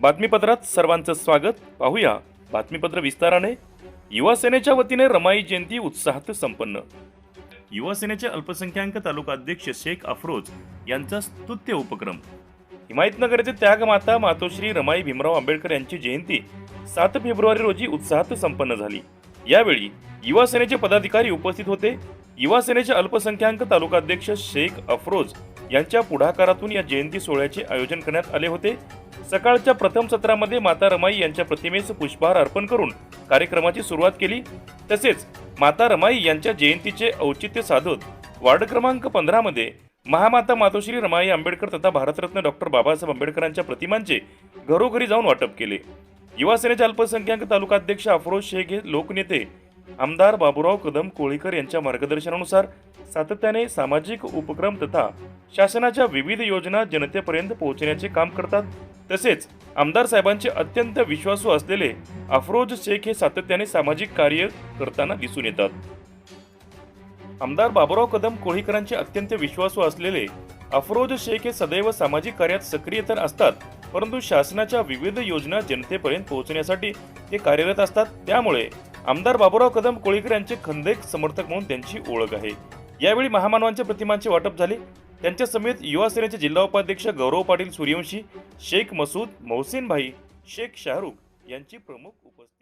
बातमीपत्रात सर्वांचं स्वागत. पाहूया बातमीपत्र विस्ताराने. युवा सेनेच्या वतीने रमाई जयंती उत्साहात संपन्न. युवा सेनेचे अल्पसंख्याक तालुका अध्यक्ष शेख अफरोज यांचा स्तुत्य उपक्रम. हिमायतनगर येथे त्यागमाता मातोश्री रमाई भीमराव आंबेडकर यांची जयंती सात फेब्रुवारी रोजी उत्साहात संपन्न झाली. यावेळी युवा सेनेचे पदाधिकारी उपस्थित होते. युवा सेनेचे अल्पसंख्याक तालुका अध्यक्ष शेख अफरोज यांच्या पुढाकारातून या जयंती सोहळ्याचे आयोजन करण्यात आले होते. सकाळच्या प्रथम सत्रामध्ये माता रमाई यांच्या प्रतिमेस पुष्पहार अर्पण करून कार्यक्रमाची सुरुवात केली. तसेच माता रमाई यांच्या जयंतीचे औचित्य साधत वार्ड क्रमांक पंधरामध्ये महामाता मातोश्री रमाई आंबेडकर तथा भारतरत्न डॉक्टर बाबासाहेब आंबेडकरांच्या प्रतिमांचे घरोघरी जाऊन वाटप केले. युवा सेनेचे अल्पसंख्याक तालुकाध्यक्ष अफरोज शेख हे लोकनेते आमदार बाबूराव कदम कोळीकर यांच्या मार्गदर्शनानुसार सातत्याने सामाजिक उपक्रम तथा शासनाच्या विविध योजना जनतेपर्यंत पोहोचण्याचे काम करतात. तसेच आमदार साहेबांचे अत्यंत विश्वासू असलेले अफरोज शेख हे सातत्याने सामाजिक कार्य करताना दिसून येतात. आमदार बाबूराव कदम कोळीकरांचे अत्यंत विश्वासू असलेले अफरोज शेख हे सदैव सामाजिक कार्यात सक्रिय तर असतात परंतु शासनाच्या विविध योजना जनतेपर्यंत पोहोचण्यासाठी ते कार्यरत असतात. त्यामुळे आमदार बाबुराव कदम कोळीकर यांचे खंदेक समर्थक म्हणून त्यांची ओळख आहे. यावेळी महामानवांच्या प्रतिमांचे वाटप झाले. त्यांच्या समेत युवा सेनेचे जिल्हा उपाध्यक्ष गौरव पाटील सूर्यवंशी शेख मसूद मोहसिन भाई शेख शाहरुख यांची प्रमुख उपस्थिती